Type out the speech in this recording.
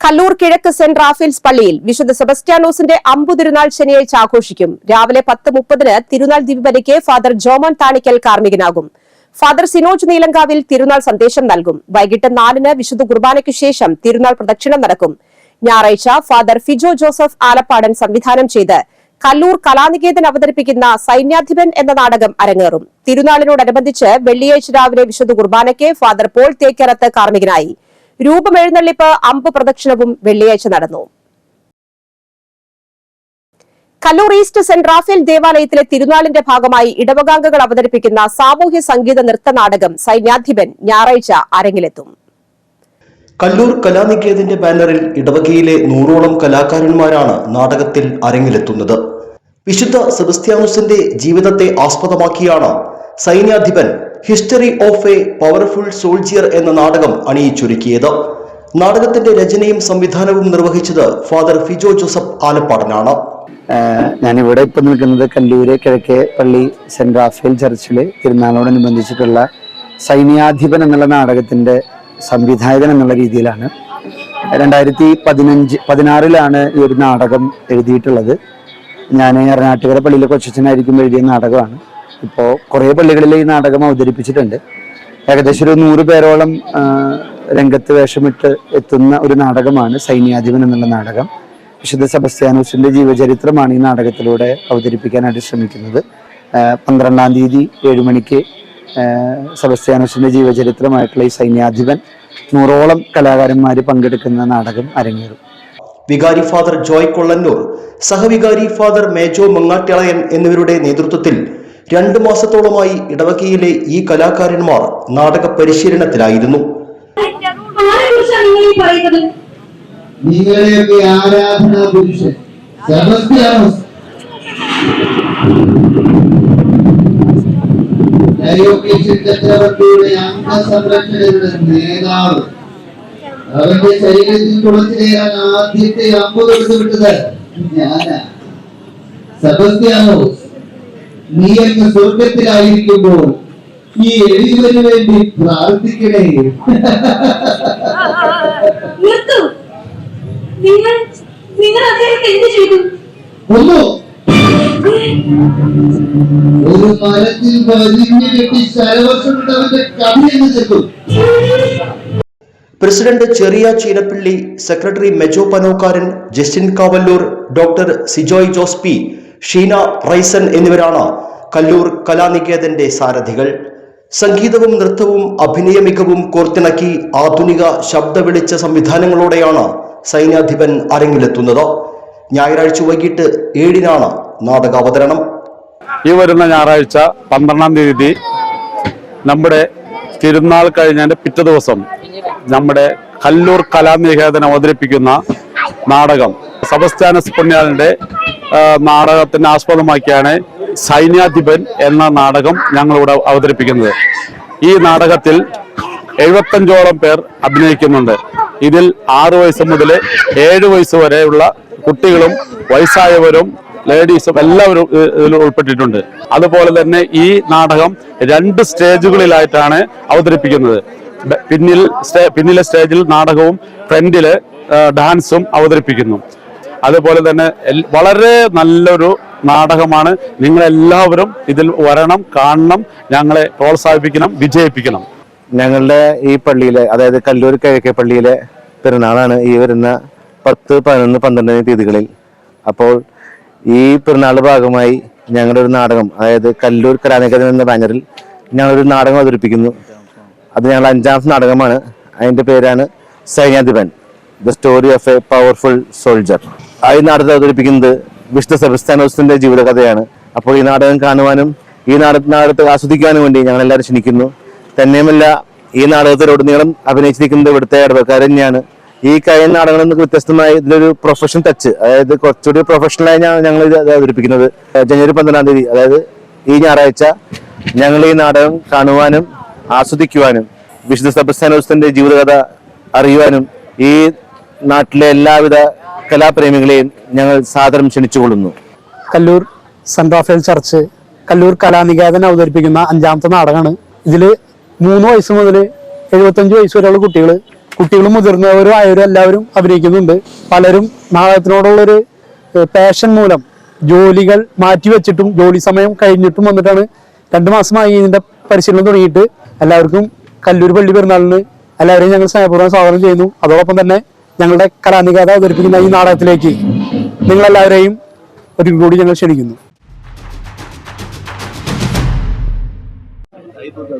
കല്ലൂർ കിഴക്ക് saint Raphael's പള്ളിയിൽ വിശുദ്ധ സെബസ്റ്റ്യാനോസിന്റെ അമ്പുതിരുനാൾ ശനിയാഴ്ച ആഘോഷിക്കും. രാവിലെ പത്ത് മുപ്പതിന് തിരുനാൾ ദിവപലിക്ക് ഫാദർ ജോമോൻ താണിക്കൽ കാർമ്മികനാകും. ഫാദർ സിനോജ് നീലങ്കാവിൽ തിരുനാൾ സന്ദേശം നൽകും. വൈകിട്ട് നാലിന് വിശുദ്ധ കുർബാനയ്ക്കു ശേഷം തിരുനാൾ പ്രദക്ഷിണം നടക്കും. ഞായറാഴ്ച ഫാദർ ഫിജോ ജോസഫ് ആലപ്പാടൻ സംവിധാനം ചെയ്ത് കല്ലൂർ കലാനികേതൻ അവതരിപ്പിക്കുന്ന സൈന്യാധിപൻ എന്ന നാടകം അരങ്ങേറും. തിരുനാളിനോടനുബന്ധിച്ച് വെള്ളിയാഴ്ച രാവിലെ വിശുദ്ധ കുർബാനയ്ക്ക് ഫാദർ പോൾ തേക്കരത്ത് കാർമ്മികനായി. രൂപമെഴുന്നള്ളിപ്പ് അമ്പ് പ്രദക്ഷിണവും വെള്ളിയാഴ്ച നടന്നു. കല്ലൂർ ഈസ്റ്റ് സെന്റ് റാഫേൽ ദേവാലയത്തിലെ തിരുനാളിന്റെ ഭാഗമായി ഇടവകാംഗങ്ങൾ അവതരിപ്പിക്കുന്ന സാമൂഹ്യ സംഗീത നൃത്ത നാടകം സൈന്യാധിപൻ ഞായറാഴ്ച അരങ്ങിലെത്തും. കല്ലൂർ കലാനികേതന്റെ ബാനറിൽ ഇടവകയിലെ നൂറോളം കലാകാരന്മാരാണ് നാടകത്തിൽ അരങ്ങിലെത്തുന്നത്. വിശുദ്ധ സെബസ്ത്യാനോസിന്റെ ജീവിതത്തെ ആസ്പദമാക്കിയാണ് Sainyadhipan history of a powerful soldier എന്ന നാടകം അണിയിച്ചൊരുക്കിയത്. നാടകത്തിന്റെ രചനയും സംവിധാനവും നിർവഹിച്ചത് ഫാദർ ഫിജോ ജോസഫ് ആലപ്പാടനാണ്. ഞാനിവിടെ ഇപ്പം നിൽക്കുന്നത് കല്ലൂര് കിഴക്കേ പള്ളി സെന്റ് റാഫേൽ ചർച്ചിൽ തിരുനാളോടനുബന്ധിച്ചിട്ടുള്ള സൈന്യാധിപൻ എന്നുള്ള നാടകത്തിന്റെ സംവിധായകൻ എന്നുള്ള രീതിയിലാണ്. രണ്ടായിരത്തി പതിനഞ്ച് പതിനാറിലാണ് ഈ ഒരു നാടകം എഴുതിയിട്ടുള്ളത്. ഞാൻ എറണാട്ടുകര പള്ളിയിലെ കൊച്ചച്ഛനായിരിക്കും എഴുതിയ നാടകമാണ്. ഇപ്പോൾ കുറേ പള്ളികളിൽ ഈ നാടകം അവതരിപ്പിച്ചിട്ടുണ്ട്. ഏകദേശം ഒരു നൂറ് പേരോളം രംഗത്ത് വേഷമിട്ട് എത്തുന്ന ഒരു നാടകമാണ് സൈന്യാധിപൻ എന്നുള്ള നാടകം. വിശുദ്ധ സെബസ്ത്യാനോസിന്റെ ജീവചരിത്രമാണ് ഈ നാടകത്തിലൂടെ അവതരിപ്പിക്കാനായിട്ട് ശ്രമിക്കുന്നത്. പന്ത്രണ്ടാം തീയതി ഏഴ് മണിക്ക് സെബസ്ത്യാനോസിന്റെ ജീവചരിത്രമായിട്ടുള്ള ഈ സൈന്യാധിപൻ നൂറോളം കലാകാരന്മാർ പങ്കെടുക്കുന്ന നാടകം അരങ്ങേറും. വികാരി ഫാദർ ജോയ് കൊള്ളന്നൂർ സഹവികാരി ഫാദർ മേജോ മങ്ങാട്ടിളയൻ എന്നിവരുടെ നേതൃത്വത്തിൽ രണ്ടു മാസത്തോളമായി ഇടവകയിലെ ഈ കലാകാരന്മാർ നാടക പരിശീലനത്തിലായിരുന്നു. നേതാവ്. അവന്റെ ശരീരത്തിൽ തുളച്ചിലേറാൻ ആദ്യത്തെ അമ്പ് കൊടുത്തു വിട്ടത് ഞാനാ. സെബസ്ത്യാനോസ് നീ എന്ന സ്വർഗത്തിലായിരിക്കുമ്പോൾ ഈ എളിയവന് വേണ്ടി പ്രാർത്ഥിക്കണേ. നിങ്ങൾ നിങ്ങൾ അദ്ദേഹത്തെ എന്ത് ചെയ്തു? ഒന്നു ഒരു മരത്തിൽ വലിഞ്ഞു കെട്ടി ശരവർഷം അവന്റെ എന്ന് ചെല്ലും പ്രസിഡന്റ് ചെറിയ Cheenappilly secretary Mejo Panokkaran Justin Kavalloor doctor Sijoy Jose P Sheena Raison എന്നിവരാണ് കല്ലൂർ കലാനികേതന്റെ സാരഥികൾ. സംഗീതവും നൃത്തവും അഭിനയ മികവും കോർത്തിണക്കി ആധുനിക ശബ്ദ വിളിച്ച സംവിധാനങ്ങളോടെയാണ് സൈന്യാധിപൻ അരങ്ങിലെത്തുന്നത്. ഞായറാഴ്ച വൈകിട്ട് ഏഴിനാണ് നാടകാവതരണം. ഈ വരുന്ന ഞായറാഴ്ച പന്ത്രണ്ടാം തീയതി നമ്മുടെ തിരുനാൾ കഴിഞ്ഞതിന്റെ പിറ്റേ ദിവസം നമ്മുടെ കല്ലൂർ കലാനികേതനം അവതരിപ്പിക്കുന്ന നാടകം. സബസ്ത്യാനസ് പുണ്യാളിന്റെ ആ, നാടകത്തിന് ആസ്പദമാക്കിയാണ് സൈന്യാധിപൻ എന്ന നാടകം ഞങ്ങളിവിടെ അവതരിപ്പിക്കുന്നത്. ഈ നാടകത്തിൽ എഴുപത്തഞ്ചോളം പേർ അഭിനയിക്കുന്നുണ്ട്. ഇതിൽ ആറു വയസ്സ് മുതൽ ഏഴ് വയസ്സ് വരെയുള്ള കുട്ടികളും വയസ്സായവരും ലേഡീസും എല്ലാവരും ഇതിൽ ഉൾപ്പെട്ടിട്ടുണ്ട്. അതുപോലെ തന്നെ ഈ നാടകം രണ്ട് സ്റ്റേജുകളിലായിട്ടാണ് അവതരിപ്പിക്കുന്നത്. പിന്നിൽ പിന്നിലെ സ്റ്റേജിൽ നാടകവും ഫ്രണ്ടിൽ ഡാൻസും അവതരിപ്പിക്കുന്നു. അതുപോലെ തന്നെ വളരെ നല്ലൊരു നാടകമാണ്. നിങ്ങളെല്ലാവരും ഇതിൽ വരണം കാണണം ഞങ്ങളെ പ്രോത്സാഹിപ്പിക്കണം വിജയിപ്പിക്കണം. ഞങ്ങളുടെ ഈ പള്ളിയിലെ അതായത് കല്ലൂർ കിഴക്കേ പള്ളിയിലെ പെരുന്നാളാണ് ഈ വരുന്ന പത്ത് പതിനൊന്ന് പന്ത്രണ്ട് തീയതികളിൽ. അപ്പോൾ ഈ പെരുന്നാൾ ഭാഗമായി ഞങ്ങളുടെ ഒരു നാടകം അതായത് കല്ലൂർ കലാനികേതൻ എന്ന ബാനറിൽ ഞങ്ങളൊരു നാടകം അവതരിപ്പിക്കുന്നു. അത് ഞങ്ങളുടെ അഞ്ചാമത്തെ നാടകമാണ്. അതിന്റെ പേരാണ് Sainyadhipan the story of a powerful soldier ഈ നാടകത്തെ അവതരിപ്പിക്കുന്നത് വിഷ്ണു സെബസ്ത്യാനോസിന്റെ ജീവിതകഥയാണ്. അപ്പോൾ ഈ നാടകം കാണുവാനും ഈ നാടക നാടകത്തെ ആസ്വദിക്കാനും വേണ്ടി ഞങ്ങൾ എല്ലാവരും ക്ഷണിക്കുന്നു. തന്നെയുമല്ല ഈ നാടകത്തിലുടനീളം അഭിനയിച്ചിരിക്കുന്നത് ഇവിടുത്തെ ഇടവക്കാരൻ തന്നെയാണ്. ഈ കഴിഞ്ഞ നാടകങ്ങളിൽ നിന്ന് വ്യത്യസ്തമായി ഇതിലൊരു പ്രൊഫഷൻ ടച്ച് അതായത് കുറച്ചുകൂടി പ്രൊഫഷണലായി ഞങ്ങൾ ഇത് അവതരിപ്പിക്കുന്നത്. ജനുവരി പന്ത്രണ്ടാം തീയതി അതായത് ഈ ഞായറാഴ്ച ഞങ്ങൾ ഈ നാടകം കാണുവാനും ആസ്വദിക്കുവാനും വിശുദ്ധ സെബസ്ത്യാനോസിന്റെ ജീവിതകഥ അറിയുവാനും ഈ നാട്ടിലെ എല്ലാവിധ കലാപ്രേമികളെയും ഞങ്ങൾ സാദരം ക്ഷണിച്ചുകൊള്ളുന്നു. Kallur saint Raphael church Kallur Kalaniketan അവതരിപ്പിക്കുന്ന അഞ്ചാമത്തെ നാടകമാണ്. ഇതിൽ മൂന്ന് വയസ്സ് മുതൽ എഴുപത്തഞ്ച് വയസ്സ് വരെയുള്ള കുട്ടികൾ കുട്ടികളും മുതിർന്നവരും ആയവരും എല്ലാവരും അഭിനയിക്കുന്നുണ്ട്. പലരും നാടകത്തിനോടുള്ളൊരു പാഷൻ മൂലം ജോലികൾ മാറ്റിവെച്ചിട്ടും ജോലി സമയം കഴിഞ്ഞിട്ടും വന്നിട്ടാണ് രണ്ട് മാസമായി ഇതിന്റെ പരിശീലനം തുടങ്ങിയിട്ട്. എല്ലാവർക്കും കല്ലൂർ പള്ളി പെരുന്നാളിന് എല്ലാവരെയും ഞങ്ങൾ സ്നേഹപൂർവം സ്വാഗതം ചെയ്യുന്നു. അതോടൊപ്പം തന്നെ ഞങ്ങളുടെ കലാനികത അവതരിപ്പിക്കുന്ന ഈ നാടകത്തിലേക്ക് നിങ്ങളെല്ലാവരെയും ഒരിക്കൽ കൂടി ഞങ്ങൾ ക്ഷണിക്കുന്നു.